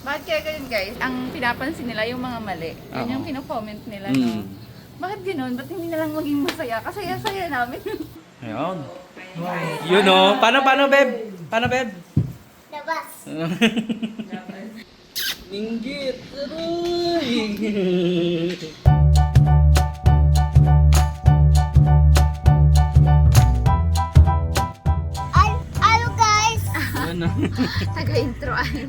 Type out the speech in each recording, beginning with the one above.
Bakit kaya ganyan guys? Ang pinapansin nila yung mga mali. Yan Oo. yung kino-comment nila. Mm. No? Bakit ganun? Ba't hindi na lang maging masaya? Kasaya-saya namin. Ayun. Yun o. Paano, paano, Beb? Paano, Beb? Labas. Ninggit. Al ano guys? Yun. Taga-intro ay.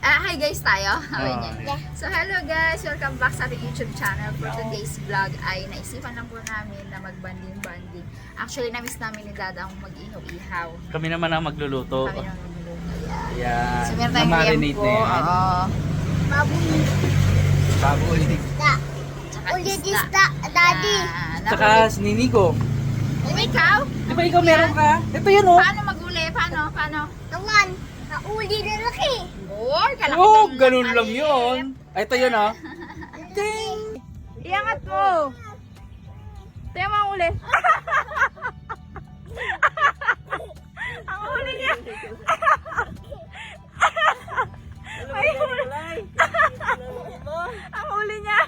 Ah, hi guys tayo. Ah, niya. So hello guys, welcome back sa ating YouTube channel. For today's vlog ay naisipan lang po namin na magbanding-banding. Actually, na-miss namin ni Dada ang mag-ihaw-ihaw. Kami naman ang magluluto. Kami nang magluluto. Yan. Yan. So meron tayong na yan. Oo. Baboy Baboy. isda. Ulit isda. daddy. Tsaka. Oh, ikaw? Di ba ikaw meron ka? Ito yun o. Paano mag-uli? Paano? Paano? Naman, nauli na laki. Or, kalaki Oh, ng ganun lang yun. Ay, ito yun o. Iangat mo. Tayo mo ang uli. ang uli niya. Ay, uli. ang uli niya.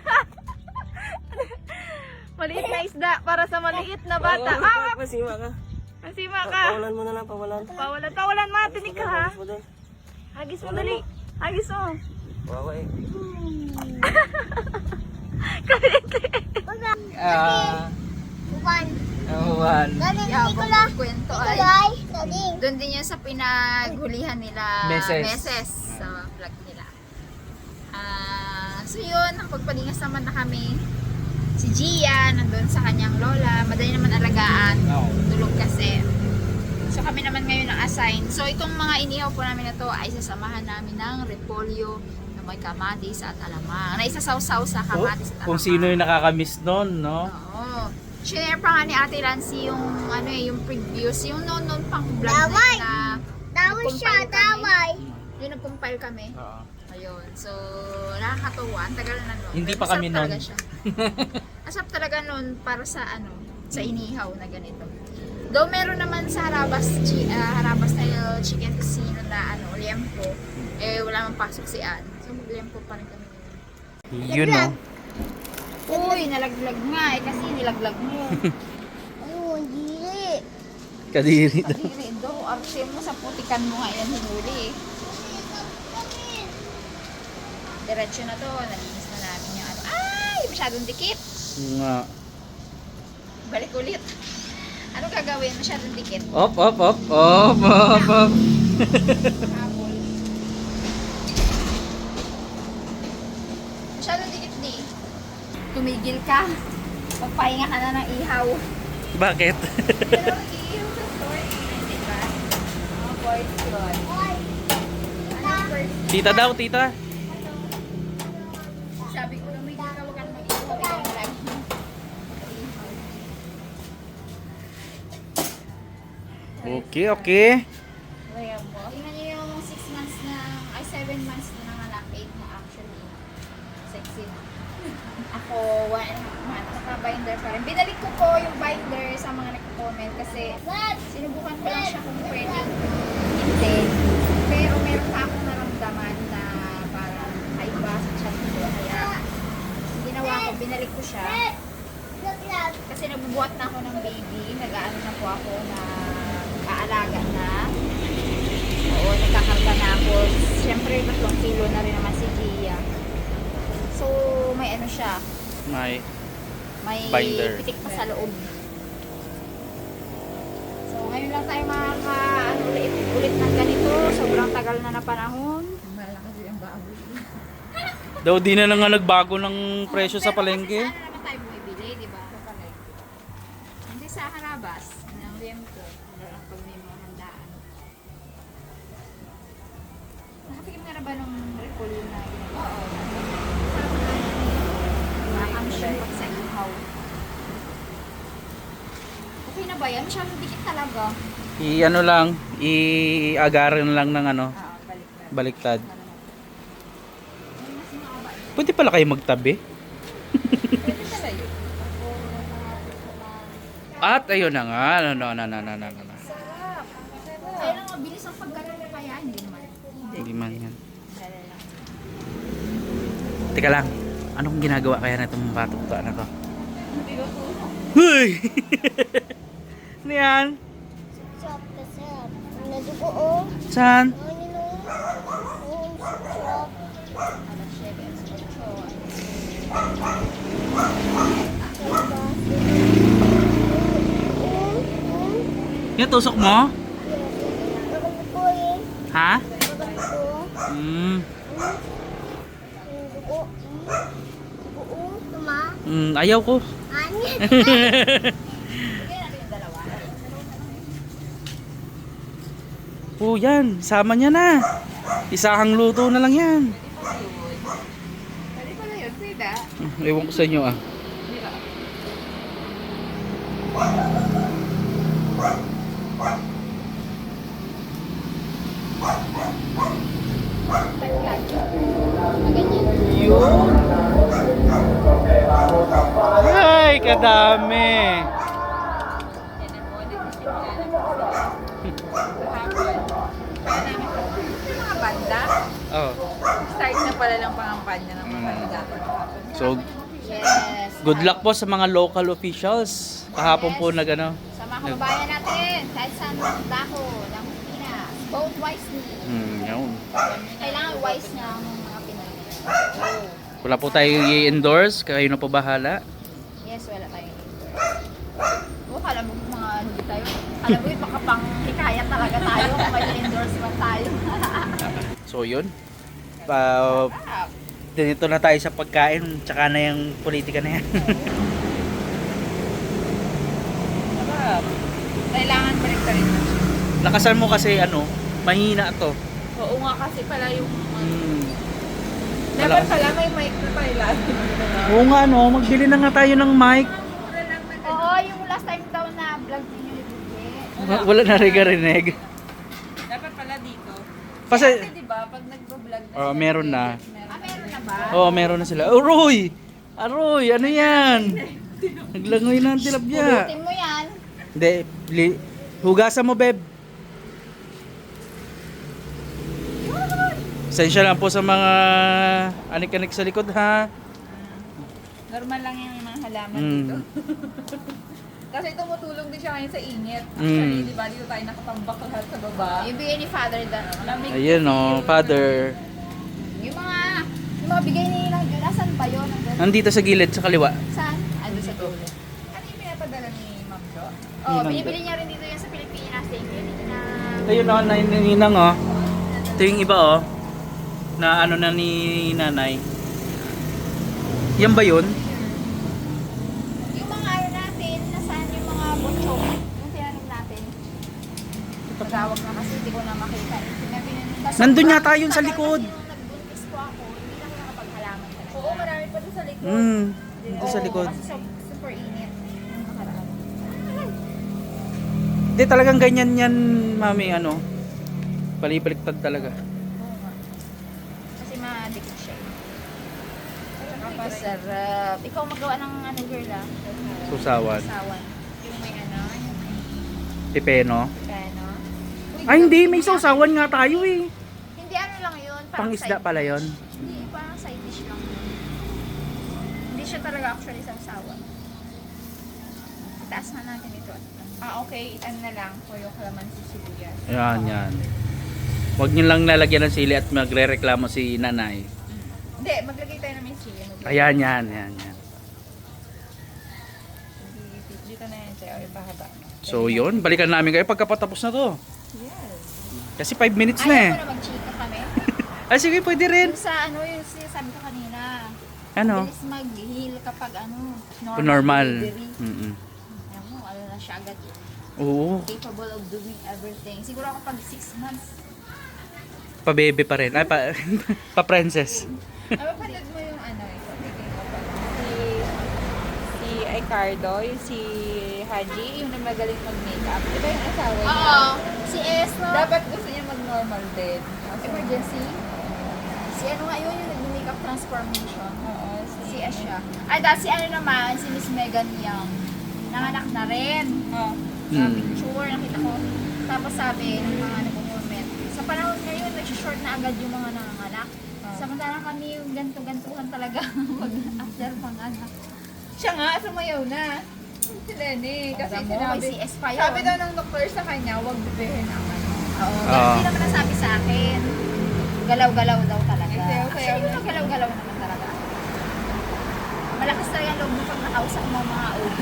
Maliit na isda para sa maliit na bata. Ah, Masima ka. Masima ka. Pawalan mo na lang, pawalan. Pawalan, pawalan mo. Tinig ka ha. Hagis mo dali. Hagis mo. Wawa eh. Ah, One. awan. Galing Nicola. kwento ay. Galing. Doon din yan sa pinaghulihan nila Meses. meses sa vlog nila. Ah, so yun, nakapagpalingas naman na kami. Si Gia, nandun sa kanyang lola. Madali naman alagaan. Tulog kasi. So kami naman ngayon ang assign. So itong mga inihaw po namin na to ay sasamahan namin ng repolyo na may kamatis at alamang. Na isasawsaw sa Oh, kamatis at alamang. kung sino yung nakakamiss nun, no? Oo. Share pa nga ni Ate Lancy yung ano eh, yung previous, yung noon noon pang vlog Daway! na, na Daway siya, Nagkumpile kami. daway. yung nag-compile kami. Oo. Ayun. So, nakakatuwa. Ang tagal na nun. Hindi Pero pa masarap kami talaga nun. siya. Asap talaga nun para sa ano, sa inihaw na ganito. Though meron naman sa harabas, chi, ah, harabas style chicken casino na ano, liempo, eh wala mang pasok si Ann. So, mag-liempo pa rin kami. Yun, no? Uy, nalaglag nga eh, kasi nilaglag mo. Ano, hindi. Kadiri daw. Kadiri daw, arse mo sa putikan mo nga yan hinuli eh. Diretso na to, nalinis na namin yung ano. Ay, masyadong dikit. Nga. Balik ulit. Ano gagawin? Masyadong dikit. Op, op, op. Op, op, op. Habol. Masyadong dikit di. Tumigil ka. Magpahinga ka na ng ihaw. Bakit? Pero ihaw sa store. Tita daw, tita. Okay, okay. Ayan mo. Tingnan niyo yung 6 months na, ay 7 months na nanganak, 8 na actually. Sexy na. Ako, 1 and a half month, naka-binder pa rin. Binalik ko po yung binder sa mga nagko-comment kasi sinubukan ko lang siya kung pwede. Hindi. Pero meron pa akong naramdaman na parang kaiba sa chat ko. Kaya ginawa ko, binalik ko siya. Kasi nabubuhat na ako ng baby, nag-aano na po ako na aalaga na. Oo, nagkakarga na ako. Siyempre, tatlong kilo na rin naman si Gia. So, may ano siya, May. may Binder. pitik pa sa loob. So, ngayon lang tayo makaka ano, ulit, ulit ng ganito. Sobrang tagal na na panahon. Malakas yung baboy. Daw di na lang nga nagbago ng presyo sa palengke. Tayo ba yan? Masyadong dikit talaga. I ano lang, i-agaran lang ng ano, Ah, baliktad. Nakaba. Pwede pala kayo magtabi. At ayun na nga. Ano, ano, ano, ano, ano, ano. Sarap. Kaya lang mabilis ang na kaya, hindi naman. Hindi man yan. Teka lang. Anong ginagawa kaya na itong batok to? Ano to? Huy! Ano yan? Chop kasi. Nadugo oh. Saan? Ano yun. Yung chop. Alas 7, 8. Yung tusok mo? Ha? Hmm. Mm, ayaw ko. Anit. Sige natin yung dalawa. Oh, yan. Sama niya na. Isahang luto na lang yan. Pwede pala yun. Hmm, Ewan ko sa inyo ah. Yun. Ay, kadami. So, Yes. good luck po sa mga local officials. Kahapon po nag ano. Sa mga kababayan natin, kahit saan dako ng Pilipinas, vote wisely. Hmm, yun. Kailangan wise na ang mga Pinoy. Wala po tayo i-endorse, kayo na po bahala. Yes, wala tayong endorse. O, kala mo mga hindi tayo. Alam mo yun, baka pang hikayat talaga tayo kung may endorsement tayo. So yun. Pa, dito na tayo sa pagkain, tsaka na yung politika na yan. Kailangan balik rin. Lakasan mo kasi ano, mahina to. Oo nga kasi pala yung... Hmm. Dapat pala may mic na tayo lagi. Oo nga no, magbili na nga tayo ng mic. Oo, yung last time daw na vlog ninyo. Wa- Wala na rinig. Dapat pala dito. Kasi, Kasi di ba, pag nagbo-vlog na Oh, sila, meron na. Ba? oh, meron na sila. Oh, Roy! Aroy, ano yan? Naglangoy na ang tilapia. Pulutin mo yan. Hindi, li- hugasan mo, beb. Sensya lang po sa mga anik-anik sa likod, ha? Normal lang yung mga halaman Mm. dito. Kasi tumutulong din siya ngayon sa init. Mm. Actually, di ba, dito tayo nakatambak lahat sa baba. Yung bigay ni Father Dan. Lamig Ayun, oh, father. Yung mga, mga bigay ni Lang Jun, nasan ba yun? Nandito sa gilid, sa kaliwa. Saan? Ando sa dulo. Ano yung pinapadala ni Ma'am Jo? Oh, Ma'am binibili niya rin dito yan sa Pilipinas. Thank you. Dito na. Ito yun, oh, naninang, oh. Ito yung iba, oh. Na ano na ni nanay. Yan ba yun? Yung mga ano natin, nasaan yung mga botchok? Yung tinanong natin. Matawag na kasi, hindi ko na makita. eh. Na. Nandun yata yun sa likod. Kasi nung nagbuntis ko ako, hindi na ako nakapaghalaman talaga. Oo, marami Hmm, dito sa likod. Kasi super init. Hindi talagang ganyan yan, mami, ano. Palibaliktad talaga. Kasi madikit siya. Kapasarap. Ikaw magawa ng ano girl ah? Susawan. Sawan. Yung may ano, yung may Pipeno. Uy, Ay, hindi. May grabe. sausawan nga tayo eh. Hindi ano lang yun. parang Pang isda side pala yon. Hindi, parang side dish lang yun. Hindi siya talaga actually sausawan. Itaas na natin ito. Ah, okay. Ano na lang for yung kalamansi sibuyas. Yan, yan. Huwag niyo lang lalagyan ng sili at magre-reklamo si nanay. Hindi, maglagay tayo ng may siya. Ayan, yan, yan, yan. Dito, na yan sa'yo. Ipahaba. So, yun. Balikan namin kayo pagkapatapos na to. Yes. Kasi 5 minutes na eh. Ayaw mo na mag-chika kami. Ay, sige, pwede rin. Yung sa ano, yung sinasabi ko kanina. Ano? Bilis mag-heal kapag ano, normal, Normal. delivery. Mm-mm. Alam mo, ano na siya agad yun. Oo. Capable of doing everything. Siguro kapag 6 months, Pa-baby pa rin. Ay, pa, pa-princess. Ano panood mo yung ano, eh, pa? Si, si Ricardo, yung si Haji, yung na magaling mag-makeup. Di ba yung asawa niya? Oo. Si Es, no? Dapat gusto niya mag-normal din. Emergency. Si ano nga yun, yung nag-makeup transformation. Oo, Si Es siya. Ay, dahil si ano naman, si Miss Megan Young. Nanganak na rin. Oh. Sa Hmm. picture, nakita ko. Tapos sabi ng mga nag-comment, sa panahon ngayon, nag-short na agad yung mga nanganganak. Oh. Samantalang kami yung ganto-gantuhan talaga mag after pang anak. Siya nga, sumayaw na. Si Lenny. Kasi Alam mo, sinabi, may CS pa yun. sabi daw ng doktor sa kanya, huwag bibihin ang ano. Oo, Ah. hindi naman nasabi sa akin. Galaw-galaw daw talaga. Eh, sayaw-sayaw Actually. galaw-galaw naman talaga. Malakas talaga loob mo mga OB.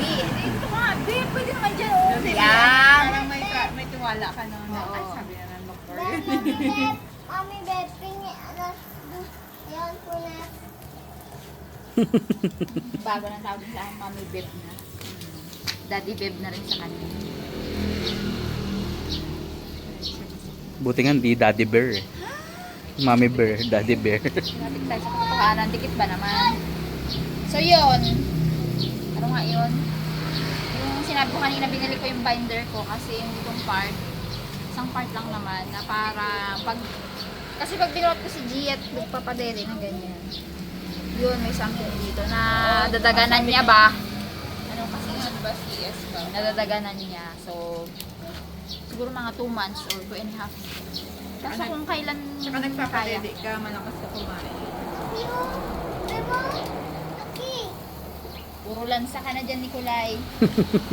Ito nga, babe, pwede naman dyan. Oh. Kasi Yan. Parang may, tra- may tiwala ka no, na, Oo. ay, sabi na ng doktor. Mami, beb, pingi, ano, yan po na. Bago ng tawag sa akin, mommy babe na. Daddy babe na rin sa kanya. Buti nga hindi daddy bear eh. Mommy bear, daddy bear. Lapit tayo sa katotohanan, dikit ba naman? So yun, ano nga yun? Yung sinabi ko kanina, binili ko yung binder ko kasi yung itong part, isang part lang naman na para pag, kasi pag binuot ko si G at nagpapadere ng ganyan, yun, may something dito na dadaganan niya ba? Ano kasi Ano ba, CS ba? nadadaganan niya. So, siguro mga 2 months or 2 and a half. Kaso kung kailan Tsaka nagpapadede ka, malakas ka kumain. Diba? Puro lansa ka na dyan, Nikolay.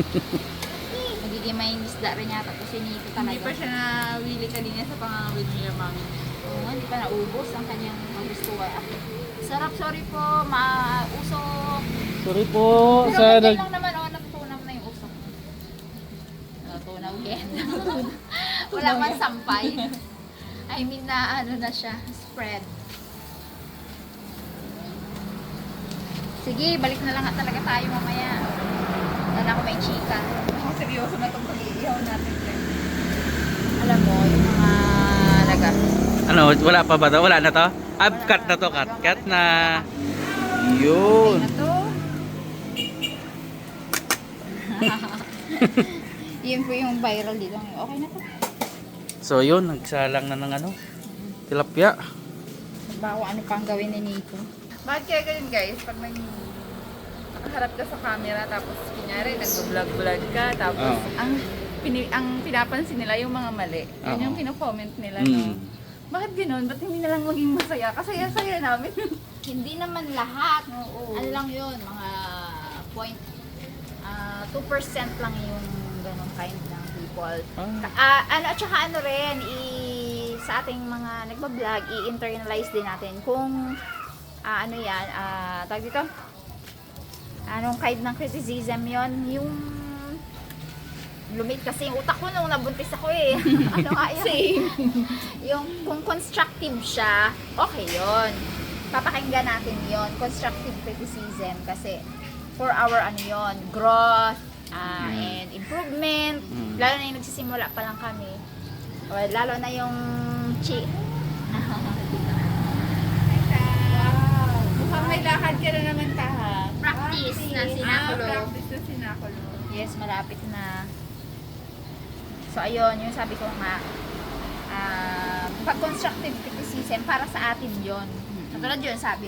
Magiging may isda rin yata to si Nico talaga. Hindi pa siya nawili kanina sa pangangawin nila, mami. Oo hindi pa naubos ang kanyang magustuhan. Sarap, sorry po, mausok. Sorry po Pero sa nag... lang naman, oh, natutunaw na yung usok. Natutunaw again. Wala man sampay. I mean na ano na siya, spread. Sige, balik na lang talaga tayo mamaya. Wala ko may chika. Ako seryoso na itong pag-iihaw natin. Alam mo, yung mga naga. Ano, wala pa ba to? Wala na to? Ah, cut na to, cut. Cut na. Yun. na to. Yun po yung viral dito. Okay na to. So yun, nagsalang na ng ano. Tilapia. Bago ano pang gawin ni Nico. Bakit kaya ganyan guys, pag nag nakaharap ka sa camera tapos kunyari nag-vlog-vlog ka tapos Oo. ang pini, ang pinapansin nila yung mga mali. Yun Oo. yung pino-comment nila, Mm. no? Bakit ganoon? Ba't hindi na lang maging masaya? Kasaya-saya namin. Hindi naman lahat. Oo. Ano lang yun, mga point, ah 2% lang yung ganong kind ng people. Ah. Ah, ano, at saka ano rin, i, sa ating mga nagbablog, i-internalize din natin kung ah, ano yan, ah, tawag dito, anong kind ng criticism yon yung lumit kasi yung utak ko nung nabuntis ako eh. ano nga yun? Same. yung kung constructive siya, okay yon Papakinggan natin yon Constructive criticism kasi for our ano yon growth Mm. and improvement. Mm. Lalo na yung nagsisimula pa lang kami. O, lalo na yung chi. May lakad ka na naman ka ha. Practice na sinakulo. Ah, practice na sinakulo. Yes, malapit na. So, ayun, yung sabi ko nga, ah, pag constructive criticism, para sa atin yon Katulad yun, sabi,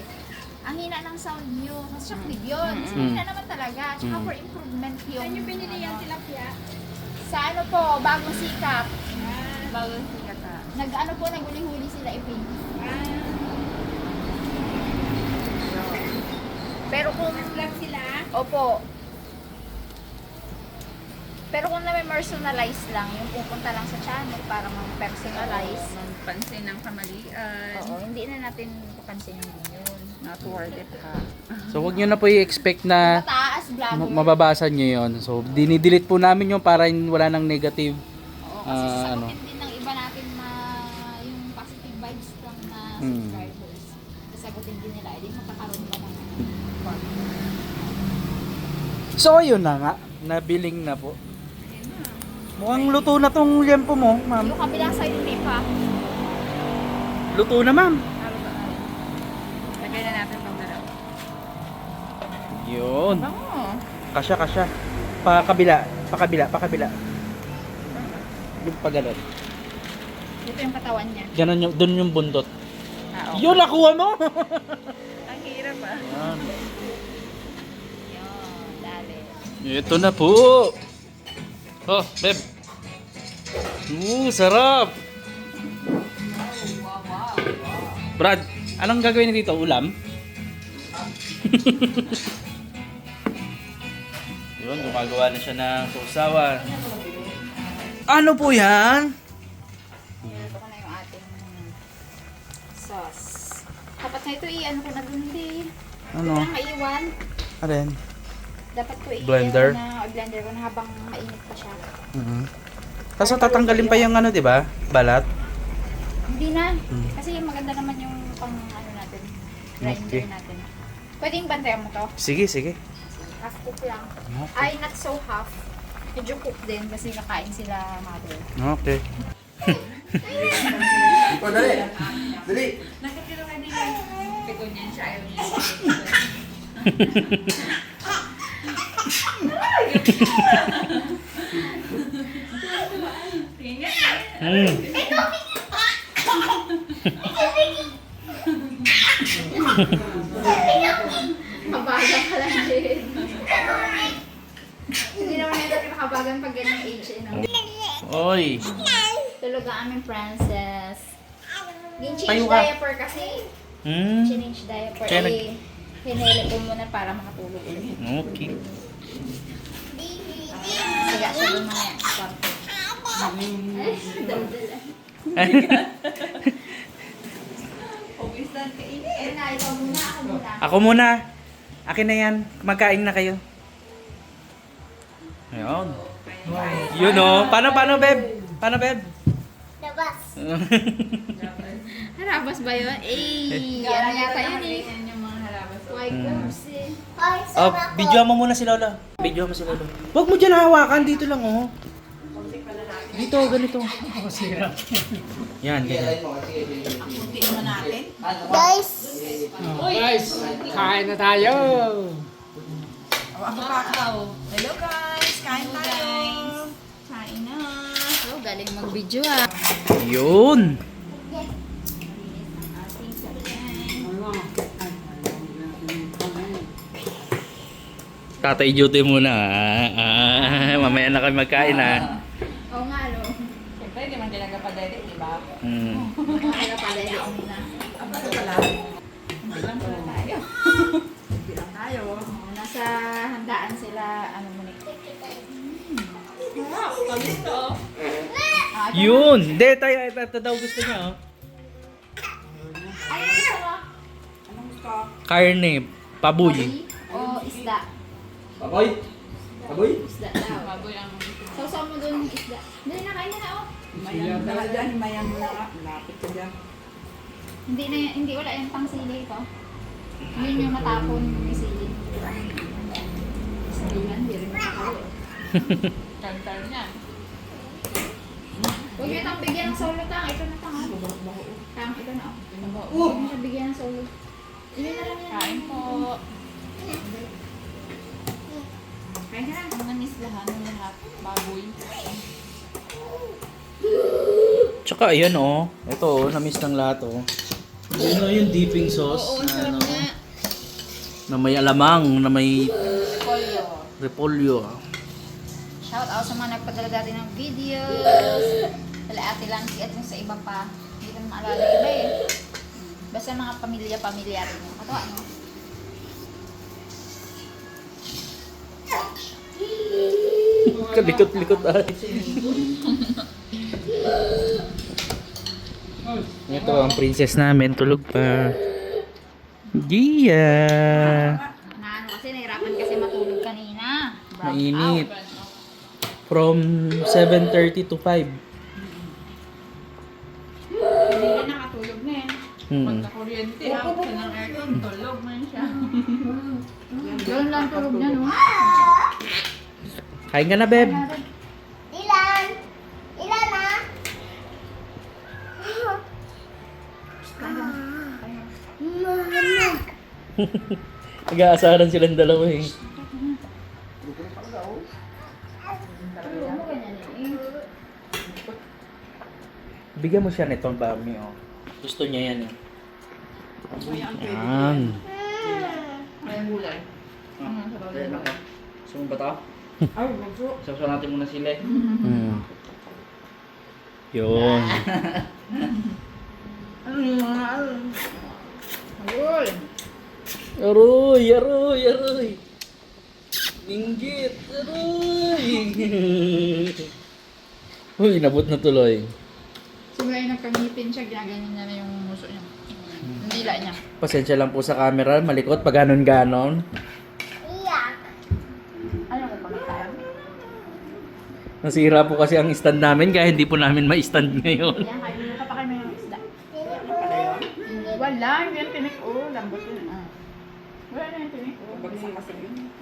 ang hina ng sound nyo, constructive yun. So, Mm. hina naman talaga. Tsaka for improvement yung... Saan yung binili ano, yung tilapia? Sa ano po, bagong sikap. Bago siya ka. Nag, ano po, naguli-huli sila ipin. Pero kung... Vlog sila? Opo. Pero kung na-personalize lang, yung pupunta lang sa channel para mag-personalize. Magpansin ng kamalian. Oo, hindi na natin papansin yung yun. Not worth it ha. So wag nyo na po i-expect na Mataas vlogger. ma- mababasa nyo yon So dinidelete po namin yung para wala nang negative. Oo, kasi Ah, sasagutin ano. din ng iba natin na yung positive vibes lang na Hmm. subscribers. Sasagutin din nila, edi makakaroon ka ng So yun na nga, nabiling na po. Mukhang luto na tong liempo mo, ma'am. Yung kabilang side hindi pa. Luto na, ma'am. Lagay na natin itong dalawa. Yun. Bango. Kasya, kasya. Pa kabila, pa kabila, pa kabila. Yung pa ganun. Dito yung katawan niya. Ganun yung, dun yung bundot. Ah, okay. Yun, nakuha mo! Yan. Yun, dali. Ito na po. Oh, beb. Uh, sarap. Brad, Anong gagawin dito? Ulam? Yun, gumagawa na siya ng sausawan. Ano po yan? Na ito i-ano ko na dun di. Ano? Parang maiwan. Aren? Dapat ko i- Blender? na blender ko na habang mainit pa siya. Mhm. Tapos tatanggalin pa yung ano, di ba? Balat. Hindi na. Hmm. Kasi maganda naman yung pang ano natin. Grinder Okay. natin. Pwedeng bantayan mo to. Sige, sige. Half cook lang. Okay. Ay, not so half. Medyo cook din kasi kakain sila mother. Okay. Pegunyan siya, ayaw niya. Mm. Kabagan ka lang din. Hindi naman ito kinakabagan pag ganyang age. Eh, no? Oy. Tulog ang aming princess. Ka. diaper kasi. Hmm. Change diaper. Kaya nag- eh, hinele ko muna para makatulog ulit. Okay. Siga siya doon mamaya. ako muna. Ako muna. Akin na yan. Magkain na kayo. Ayun. Yun o. Paano, paano, Beb? Paano, Beb? Labas. Harabas ba yun? Eh, ano yata yun eh. yung mga harabas. Eh. Ay, oh, sarap. video mo muna si Lola. Video mo si Lola. Huwag mo dyan hawakan. Dito lang, oh. Dito, ganito. Yan, ganyan. Guys, Guys, kain na tayo. Hello guys! Kain tayo! Kain na. Oh, galing mag-video ah. Yun. Ating sabihan. Tatay duty muna. ah. Ah, mamaya na kami magkain, ah. Oo nga, no. Siyempre, hindi man talaga pa dede, di ba? Hmm. Kaya pala yun na. Ano pala? Hindi lang pala tayo. Hindi lang tayo. Nasa handaan sila, ano mo. Wow, to. Ah, ito Yun. Hindi, tayo. Ito, daw gusto niya, oh. na. Karne. Pabuy. Baboy O isda? Baboy? Baboy? Isda daw. Baboy ang. Sausaw mo dun yung isda. Hindi na, kain na na oh. Himayan ka na dyan, himayan mo na. Lapit ka dyan. Hindi na, hindi wala yung pang sili ito. Yun yung matapon yung sili. Sili man, hindi rin makakalo. Kantar niya. Huwag niyo itang bigyan ng solo tang. Ito na tang. ah. Tang, ito na. oh. Huwag niyo bigyan ng solo. Kain po. Kain ka na. Ang nanis lahat ng lahat. Baboy. Tsaka ayan oh. Ito oh, na-miss ng lahat oh. Yun oh, yung dipping sauce. Oo, na, sarap ano, na may alamang, na may Polyo. repolyo. Shout out sa mga nagpadala dati ng videos. Kala Ate Lancy at yung sa iba pa. Hindi ko na maalala iba eh. Basta mga pamilya-pamilya rin yung katawa, no? Kalikot-likot ay. Ito ang princess namin, tulog pa. Gia! Na ano kasi, nahirapan kasi matulog kanina. Mainit. From 7.30 to 5. Hmm. Pagka-kuryente, hapos ka ng aircon, tulog man siya. Ganun lang tulog niya, no? Kain ka na, Beb. ilan? Ilan na? Mama. Nag-aasaran silang dalawa eh. Eh. Bigyan mo siya nitong bami, oh. Gusto niya yan, eh. Yan. May gulay. Gusto mo ba ito? Ay, gusto. Sausaw natin muna sila eh. Hmm. Yun. Ano yung mga ano? Ayun. Aroy, aroy, aroy. Ninggit, aroy. Uy, nabot na tuloy. Simula yung nagkangipin siya, ginaganyan niya na yung muso niya. Yung dila niya. Pasensya lang po sa camera, malikot pag ganon-ganon. Iyak. Ano ko pagkakaan? Nasira po kasi ang stand namin kaya hindi po namin ma-stand ngayon. Yan, kayo ka pa kayo ng isda. Hindi. Wala, hindi yan tinik. Oh, lambot yun. Ah. Wala na yung tinik. Oh, bagsak kasi yun.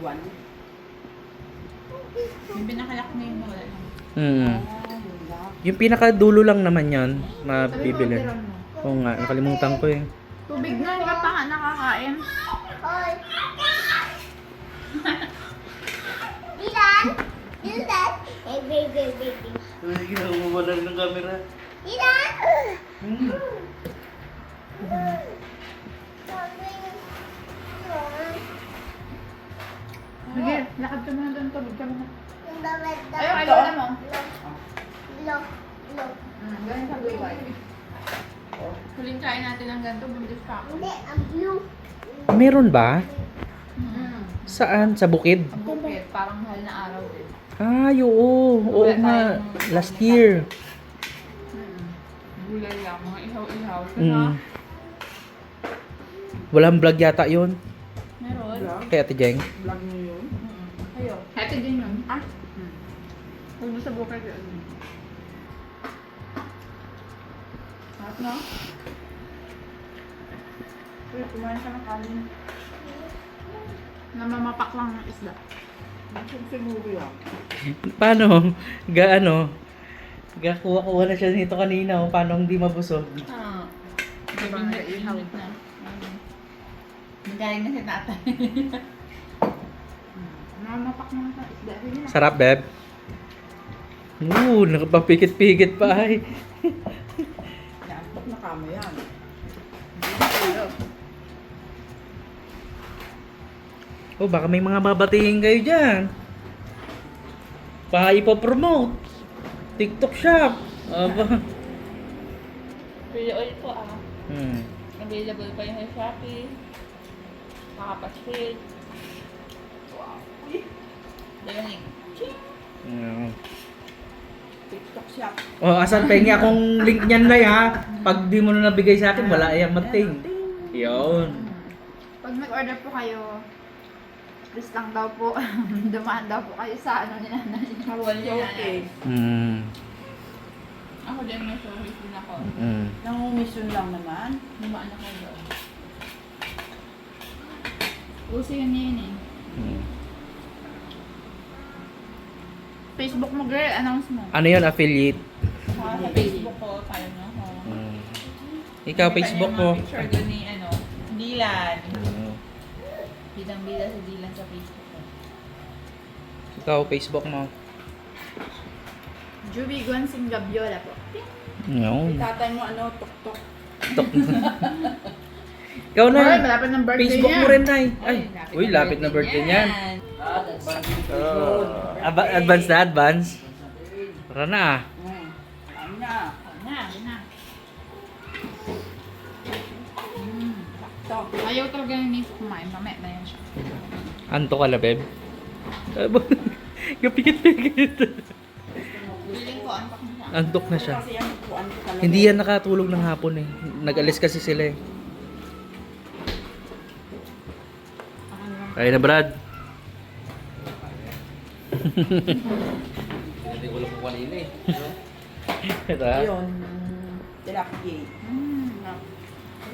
Buwan. Yung pinakayak na yun, wala. Hmm. Yung pinakadulo lang naman yan, mabibili. Oo nga, nakalimutan ko eh. Tubig na, hindi ka pa nga nakakain. Hoy. Dilan? Dilan? Hey, baby, baby. Ay, ginawa ng camera. Dilan? Hmm. Sige, lakad ka muna doon, tulog ka muna. Ayaw, ayaw na mo. Look. Look. Hmm, ganyan sa buhay. Huling kain natin ng ganito, bundis pa ako. Hindi, ang blue. Meron ba? Mm. Saan? Sa bukid? Ang bukit, parang mahal na araw din. Ay, oo. Oo Wala nga. tayong- Last year. Mm. Gulay lang, mga ihaw-ihaw. Mm. Walang vlog yata yun. Meron. Kay Ate Jeng. Vlog mo yun? Ayo. Happy din yun. Ah? Huwag mo sa bukid yun. Harap na. Uy, kumain ka ng kanin. Namamapak lang ng isda. Siguro yan. Paano? Gaano? Gakuha-kuha na siya nito kanina. oh. Paano hindi mabusog? Ah. Diba nga ihaw na. Nagaling na si tatay. Namamapak lang sa isda. Na. Sarap, Beb. Oo, nakapapikit-pikit pa ay. Oh, baka may mga babatiin kayo dyan. Baka ipopromote. TikTok shop. Aba. Pili oil po ah. Hmm. Available pa yung Shopee. Makapasil. Wow. Dalaning. Yeah. TikTok shop. Oh, asan pengi akong link niyan na ha. Pag di mo na nabigay sa akin, wala ayang mating. Yun. Pag nag-order po kayo, please lang daw po, dumaan daw po kayo sa ano ni nanay. Okay. Hmm. Ako din may service din ako. Hmm. Nangungisyon lang naman. Dumaan ako doon. Uso yun yun eh. Hmm. Facebook mo girl, announce mo. Ano yun, affiliate? Sa sa Facebook ko, tayo na ako. Hmm. Ikaw, Facebook mo. picture doon ni ano, Dylan. Hmm. Bidang-bida si Dylan sa Facebook ko. Ikaw, Facebook mo. Juby Gonzing Gabiola po. Yun. Tatay mo ano, tok-tok. Tok. Ikaw na. Ay, malapit ng birthday Facebook niya. mo rin, Nay. Ay, uy, lapit na birthday niyan. Oh, aba- advance na, advance. Tara na. Ayaw talaga yung miss kumain. Mamaya na yan siya. Anto ka na, Beb? Kapikit-pikit. Feeling ko, antok na siya. Antok na. Hindi yan nakatulog ng hapon eh. Nag-alis kasi sila eh. Kaya na, Brad. Hindi ko lang po kanina eh. Ito ah. Ayun. Tilapia. Mm,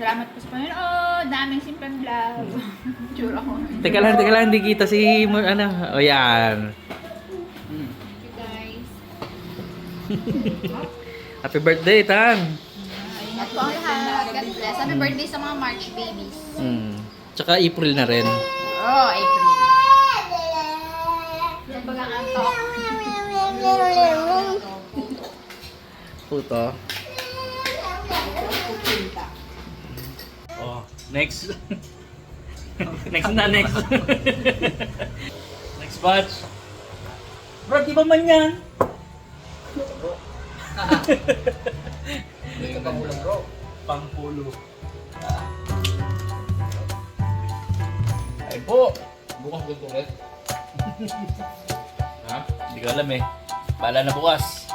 Salamat po sa Panginoon. Daming simpleng vlog. Tsura ko. Teka lang, teka lang, hindi kita si, ano, o yan. Thank you guys. Happy birthday, Tan. Ayun po ang lahat. God bless. Happy birthday sa mga March babies. Hmm. Tsaka April na rin. Oh, April. Puto. Oh, next. next na, next. next batch. Bro, di ba man yan? Hindi ka bro. Pangpulo. Ay po! Bukas gusto ulit. ha? Hindi ko alam eh. Bala na bukas.